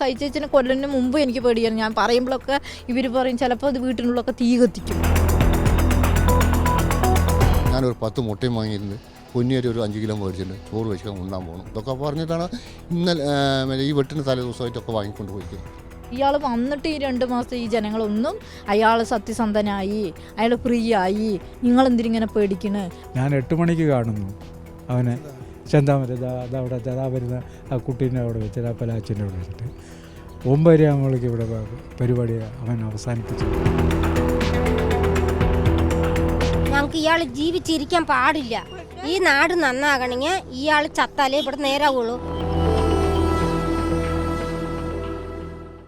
സൈച്ചേച്ചിനെ കൊല്ലിന് മുമ്പ് എനിക്ക് പേടിയാണ് ഞാൻ പറയുമ്പോഴൊക്കെ ഇവർ പറയും ചിലപ്പോൾ അത് വീട്ടിനുള്ളൊക്കെ തീ കത്തിക്കും. ഞാനൊരു പത്ത് മുട്ടയും വാങ്ങിയിട്ടുണ്ട് പൊന്നിയൊരു ഒരു അഞ്ച് കിലോ മേടിച്ചിട്ടുണ്ട്. ചോറ് വെച്ചാൽ ഉണ്ണാൻ പോകണം ഇതൊക്കെ പറഞ്ഞിട്ടാണ് ഇന്നലെ ഈ വെട്ടിന് തലേ ദിവസമായിട്ടൊക്കെ വാങ്ങിക്കൊണ്ട് പോയിരിക്കുന്നത്. ഇയാൾ വന്നിട്ട് ഈ രണ്ട് മാസം ഈ ജനങ്ങളൊന്നും അയാൾ സത്യസന്ധനായി അയാൾ ഫ്രീ ആയി നിങ്ങൾ എന്തിനിങ്ങനെ പേടിക്കണ്? ഞാൻ എട്ട് മണിക്ക് കാണുന്നു. അവനെ ചെന്താമര അതാ അതവിടെ അതാ വരുന്ന ആ കുട്ടീനെ അവിടെ വെച്ചിട്ട് ആ പലാച്ചിന്റെ അവിടെ വെച്ചിട്ട് ഒമ്പതര ആകുമ്പോഴേക്ക് ഇവിടെ പരിപാടി അവൻ അവസാനിപ്പിച്ചു. ഞങ്ങൾക്ക് ഇയാൾ ജീവിച്ചിരിക്കാൻ പാടില്ല. ഈ നാട് നന്നാകണമെങ്കിൽ ഇയാൾ ചത്താലേ ഇവിടെ നേരാവുള്ളൂ.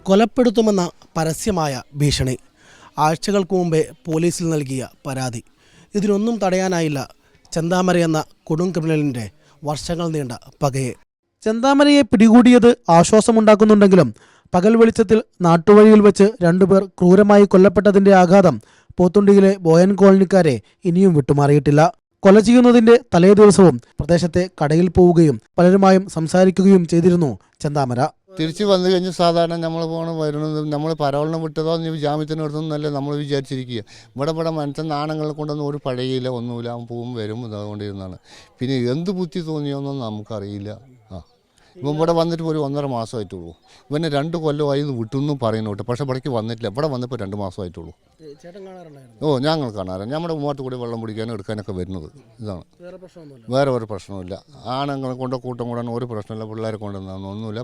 കൊലപ്പെടുത്തുമെന്ന പരസ്യമായ ഭീഷണി. ആഴ്ചകൾക്ക് മുമ്പേ പോലീസിൽ നൽകിയ പരാതി. ഇതിനൊന്നും തടയാനായില്ല ചന്താമര എന്ന കൊടും ക്രിമിനലിന്റെ വർഷങ്ങൾ നീണ്ട പകയെ. ചെന്താമരയെ പിടികൂടിയത് ആശ്വാസമുണ്ടാക്കുന്നുണ്ടെങ്കിലും പകൽ വെളിച്ചത്തിൽ നാട്ടുവഴിയിൽ വെച്ച് രണ്ടുപേർ ക്രൂരമായി കൊല്ലപ്പെട്ടതിന്റെ ആഘാതം പോത്തുണ്ടിയിലെ ബോയൻ കോളനിക്കാരെ ഇനിയും വിട്ടുമാറിയിട്ടില്ല. കൊല ചെയ്യുന്നതിന്റെ തലേ ദിവസവും പ്രദേശത്തെ കടയിൽ പോവുകയും പലരുമായും സംസാരിക്കുകയും ചെയ്തിരുന്നു ചെന്താമര. തിരിച്ച് വന്നു കഴിഞ്ഞ് സാധാരണ നമ്മൾ പോകണം വരുന്നത് നമ്മൾ പരവളിനെ വിട്ടതോ ജാമ്യത്തിന് എടുത്തെന്നല്ലേ നമ്മൾ വിചാരിച്ചിരിക്കുക. ഇവിടെ ഇവിടെ മനുഷ്യൻ നാണങ്ങളെ കൊണ്ടൊന്നും ഒരു പഴയില്ല ഒന്നുമില്ല. അവൻ പോവും വരും ഇതുകൊണ്ടിരുന്നാണ് പിന്നെ എന്ത് ബുദ്ധി തോന്നിയോന്നൊന്നും നമുക്കറിയില്ല. ആ. ഇപ്പം ഇവിടെ വന്നിട്ട് ഒരു ഒന്നര മാസമായിട്ടുള്ളൂ. ഇവനെ രണ്ട് കൊല്ലമായി ഇത് വിട്ടുന്നും പറയുന്നു കേട്ടോ പക്ഷേ ഇവിടേക്ക് വന്നിട്ടില്ല. ഇവിടെ വന്നപ്പോൾ രണ്ട് മാസമായിട്ടുള്ളൂ. ഓ ഞങ്ങൾ കാണാറ് നമ്മുടെ ഉമ്മാട്ട് കൂടി വെള്ളം പിടിക്കാനും എടുക്കാനൊക്കെ വരുന്നത്. ഇതാണ്. വേറെ ഒരു പ്രശ്നമില്ല ആണുങ്ങളെ കൊണ്ട് കൂട്ടം കൂടാൻ ഒരു പ്രശ്നമില്ല. പിള്ളേരെ കൊണ്ട് ഒന്നുമില്ല.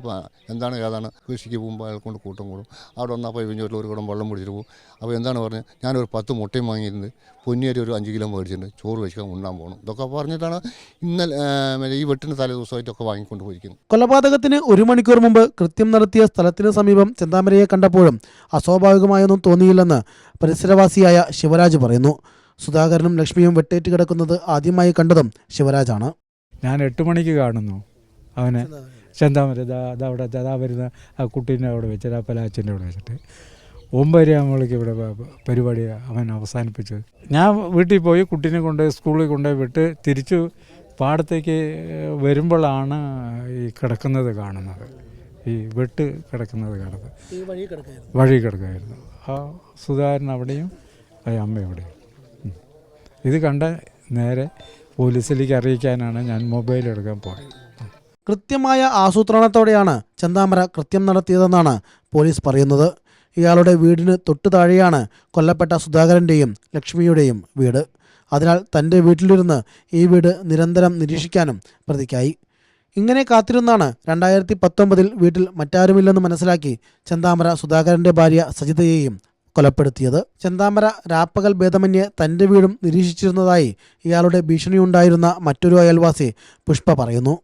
എന്താണ് ഏതാണ്? കൃഷിക്ക് പോകുമ്പോൾ അയാൾ കൊണ്ട് കൂട്ടം കൂടും. അവിടെ പോയി ഇവഞ്ചോട്ടിൽ ഒരു കുടം വെള്ളം പിടിച്ചിട്ട് പോകും. അപ്പോൾ എന്താണ് പറഞ്ഞത് ഞാനൊരു പത്ത് മുട്ടയും വാങ്ങിയിട്ടുണ്ട്. പൊന്നിയരി ഒരു അഞ്ച് കിലോ മേടിച്ചിട്ടുണ്ട്. ചോറ് വെച്ചാൽ ഉണ്ണാൻ പോകണം ഇതൊക്കെ പറഞ്ഞിട്ടാണ് ഇന്നലെ ഈ വെട്ടിന് തലേ ദിവസമായിട്ടൊക്കെ വാങ്ങിക്കൊണ്ട് പോയിരിക്കുന്നത്. കൊലപാതകത്തിന് ഒരു മണിക്കൂർ മുമ്പ് കൃത്യം നടത്തിയ സ്ഥലത്തിന് സമീപം ചെന്താമരയെ കണ്ടപ്പോഴും അസ്വാഭാവികമായൊന്നും തോന്നിയില്ലെന്ന് പരിസരവാസിയായ ശിവരാജ് പറയുന്നു. സുധാകരനും ലക്ഷ്മിയും വെട്ടേറ്റ് കിടക്കുന്നത് ആദ്യമായി കണ്ടതും ശിവരാജാണ്. ഞാൻ എട്ട് മണിക്ക് കാണുന്നു. അവനെ ചെന്താമര ചതാ വരുന്ന ആ കുട്ടീന്റെ അവിടെ വെച്ചിട്ട് ആ പലാച്ചിന്റെ അവിടെ വെച്ചിട്ട്. ഒമ്പതര ആകുമ്പോഴേക്ക് ഇവിടെ പരിപാടി അവൻ അവസാനിപ്പിച്ചു ഞാൻ വീട്ടിൽ പോയി കുട്ടീനെ കൊണ്ട് സ്കൂളിൽ കൊണ്ടുപോയി വിട്ട് തിരിച്ചു പാടത്തേക്ക് വരുമ്പോഴാണ് ഈ കിടക്കുന്നത് കാണുന്നത്. ഈ വെട്ട് കിടക്കുന്നത് കാണുന്നത് വഴി കിടക്കുമായിരുന്നു ആ സുധാകരൻ അവിടെയും ആ അമ്മ ഇവിടെയും ഇത് കണ്ട നേരെ പോലീസിലേക്ക് അറിയിക്കാനാണ് ഞാൻ മൊബൈൽ എടുക്കാൻ പോയത്. കൃത്യമായ ആസൂത്രണത്തോടെയാണ് ചന്താമര കൃത്യം നടത്തിയതെന്നാണ് പോലീസ് പറയുന്നത്. ഇയാളുടെ വീടിന് തൊട്ടു താഴെയാണ് കൊല്ലപ്പെട്ട സുധാകരന്റെയും ലക്ഷ്മിയുടെയും വീട്. അതിനാൽ തന്റെ വീട്ടിലിരുന്ന് ഈ വീട് നിരന്തരം നിരീക്ഷിക്കാനും പ്രതിക്കായി. ഇങ്ങനെ കാത്തിരുന്നാണ് രണ്ടായിരത്തി പത്തൊമ്പതിൽ വീട്ടിൽ മറ്റാരുമില്ലെന്ന് മനസ്സിലാക്കി ചെന്താമര സുധാകരന്റെ ഭാര്യ സജിതയെയും കൊലപ്പെടുത്തിയത്. ചെന്താമര രാപ്പകൽ ഭേദമന്യേ തന്റെ വീടും നിരീക്ഷിച്ചിരുന്നതായി ഇയാളുടെ ഭീഷണിയുണ്ടായിരുന്ന മറ്റൊരു അയൽവാസി പുഷ്പ പറയുന്നു.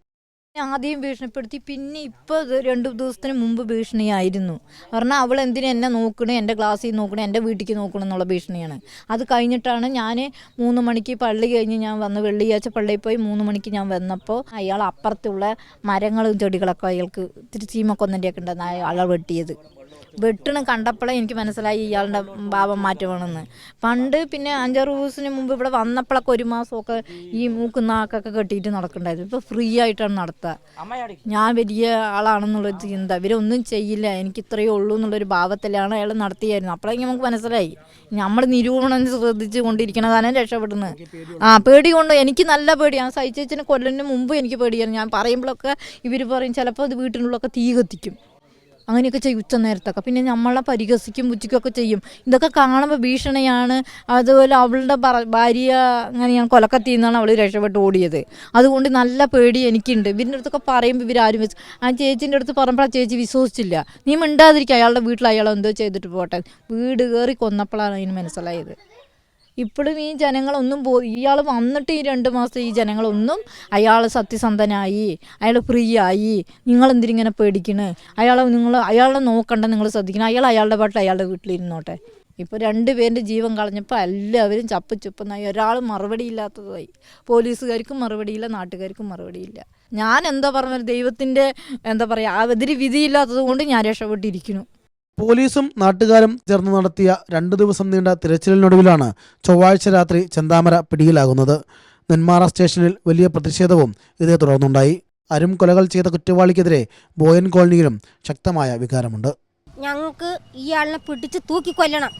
ആദ്യം ഭീഷണിപ്പെടുത്തി പിന്നെ ഇപ്പോൾ രണ്ട് ദിവസത്തിന് മുമ്പ് ഭീഷണിയായിരുന്നു. പറഞ്ഞാൽ അവൾ എന്തിനു എന്നെ നോക്കണേ എന്റെ ക്ലാസ്സിൽ നോക്കണേ എന്റെ വീട്ടിലേക്ക് നോക്കണം എന്നുള്ള ഭീഷണിയാണ്. അത് കഴിഞ്ഞിട്ടാണ് ഞാൻ മൂന്ന് മണിക്ക് പള്ളി കഴിഞ്ഞ് ഞാൻ വന്ന് വെള്ളിയാഴ്ച പള്ളിയിൽ പോയി മൂന്ന് മണിക്ക് ഞാൻ വന്നപ്പോൾ അയാൾ അപ്പുറത്തുള്ള മരങ്ങളും ചെടികളൊക്കെ അയാൾക്ക് ഇത്തിരി ചീമക്കൊന്നന്റെയൊക്കെ ഉണ്ടായിരുന്നു അയാൾ വെട്ടിയത്. വെട്ടണ കണ്ടപ്പോഴേ എനിക്ക് മനസ്സിലായി ഇയാളുടെ ഭാവം മാറ്റമാണെന്ന്. പണ്ട് പിന്നെ അഞ്ചാറ് ദിവസത്തിന് മുമ്പ് ഇവിടെ വന്നപ്പോഴൊക്കെ ഒരു മാസമൊക്കെ ഈ മൂക്കും നാക്കൊക്കെ കെട്ടിയിട്ട് നടക്കണ്ടായിരുന്നു. ഇപ്പോൾ ഫ്രീ ആയിട്ടാണ് നടത്തുക ഞാൻ വലിയ ആളാണെന്നുള്ള ചിന്ത. ഇവരൊന്നും ചെയ്യില്ല. എനിക്ക് ഇത്രയേ ഉള്ളൂ എന്നുള്ളൊരു ഭാവത്തിലാണ് അയാൾ നടത്തിയായിരുന്നു അപ്പോഴേക്കും നമുക്ക് മനസ്സിലായി. നമ്മൾ നിരൂപണം ശ്രദ്ധിച്ച് കൊണ്ടിരിക്കണതാണ് രക്ഷപ്പെടുന്നത്. ആ പേടി കൊണ്ട് എനിക്ക് നല്ല പേടിയാണ് സൈച്ചേച്ചിനെ കൊല്ലുന്നതിന് മുമ്പ് എനിക്ക് പേടിയായിരുന്നു. ഞാൻ പറയുമ്പോഴൊക്കെ ഇവർ പറയും ചിലപ്പോൾ അത് വീട്ടിനുള്ളൊക്കെ തീ കത്തിക്കും. അങ്ങനെയൊക്കെ ചെയ്യും ഉച്ച നേരത്തൊക്കെ. പിന്നെ നമ്മളെ പരിഹസിക്കും പുച്ഛിക്കുകയൊക്കെ ചെയ്യും. ഇതൊക്കെ കാണുമ്പോൾ ഭീഷണിയാണ്. അതുപോലെ അവളുടെ ഭാര്യ അങ്ങനെയാണ് കൊലക്കത്തിൽ നിന്നാണ് അവൾ രക്ഷപ്പെട്ട് ഓടിയത്. അതുകൊണ്ട് നല്ല പേടി എനിക്കുണ്ട്. ഇവരുടെ അടുത്തൊക്കെ പറയുമ്പോൾ ഇവരാരും വെച്ച് ആ ചേച്ചീന്റെ അടുത്ത് പറയുമ്പോൾ ആ ചേച്ചി വിശ്വസിച്ചില്ല. നീ മിണ്ടാതിരിക്കുക അയാളുടെ വീട്ടിൽ അയാൾ എന്തോ ചെയ്തിട്ട് പോട്ടെ. വീട് കയറി കൊന്നപ്പോഴാണ് അതിന് മനസ്സിലായത്. ഇപ്പോഴും ഈ ജനങ്ങളൊന്നും പോ ഇയാൾ വന്നിട്ട് ഈ രണ്ട് മാസം ഈ ജനങ്ങളൊന്നും അയാൾ സത്യസന്ധനായി അയാൾ ഫ്രീ ആയി നിങ്ങൾ എന്തിനിങ്ങനെ പേടിക്കണ്? അയാളെ നിങ്ങൾ അയാളെ നോക്കണ്ട നിങ്ങൾ ശ്രദ്ധിക്കണം. അയാൾ അയാളുടെ പാട്ടിൽ അയാളുടെ വീട്ടിലിരുന്നോട്ടെ. ഇപ്പോൾ രണ്ട് പേരുടെ ജീവൻ കളഞ്ഞപ്പോൾ എല്ലാവരും ചപ്പ് ചുപ്പെന്നായി. ഒരാൾ മറുപടി ഇല്ലാത്തതായി. പോലീസുകാർക്കും മറുപടിയില്ല നാട്ടുകാർക്കും മറുപടിയില്ല ഞാൻ എന്താ പറഞ്ഞത് ദൈവത്തിന്റെ എന്താ പറയുക അതിന് വിധിയില്ലാത്തത് കൊണ്ട് ഞാൻ രക്ഷപ്പെട്ടിരിക്കുന്നു. പോലീസും നാട്ടുകാരും ചേർന്ന് നടത്തിയ രണ്ടു ദിവസം നീണ്ട തിരച്ചിലിനൊടുവിലാണ് ചൊവ്വാഴ്ച രാത്രി ചെന്താമര പിടിയിലാകുന്നത്. നെന്മാറ സ്റ്റേഷനിൽ വലിയ പ്രതിഷേധവും ഇതേ തുടർന്നുണ്ടായി. അരും കൊലകൾ ചെയ്ത കുറ്റവാളിക്കെതിരെ ബോയൻ കോളനിയിലും ശക്തമായ വികാരമുണ്ട്. ഞങ്ങൾക്ക് ഇയാളിനെ പിടിച്ച് തൂക്കിക്കൊല്ലണം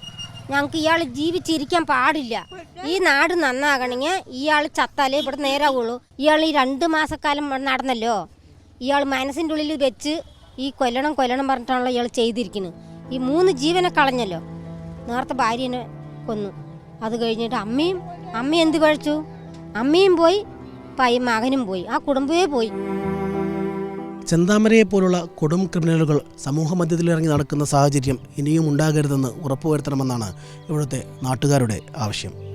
ഞങ്ങൾക്ക് ഇയാൾ ജീവിച്ചിരിക്കാൻ പാടില്ല. ഈ നാട് നന്നാകണമെങ്കിൽ ഇയാൾ ചത്താലേ ഇവിടെ നേരാവുള്ളൂ. ഇയാൾ ഈ രണ്ട് മാസക്കാലം നടന്നല്ലോ. ഇയാൾ മനസ്സിന്റെ ഉള്ളിൽ വെച്ച് ഈ കൊല്ലണം കൊല്ലണം പറഞ്ഞിട്ടാണല്ലോ ഇയാൾ ചെയ്തിരിക്കുന്നത് ഈ മൂന്ന് ജീവനെ കളഞ്ഞല്ലോ. നേരത്തെ ഭാര്യനെ കൊന്നു. അത് കഴിഞ്ഞിട്ട് അമ്മയും അമ്മ എന്ത് കഴിച്ചു? അമ്മയും പോയി പൈ മകനും പോയി. ആ കുടുംബമേ പോയി. ചെന്താമരയെ പോലുള്ള കൊടും ക്രിമിനലുകൾ സമൂഹ മധ്യത്തിലിറങ്ങി നടക്കുന്ന സാഹചര്യം ഇനിയും ഉണ്ടാകരുതെന്ന് ഉറപ്പുവരുത്തണമെന്നാണ് ഇവിടുത്തെ നാട്ടുകാരുടെ ആവശ്യം.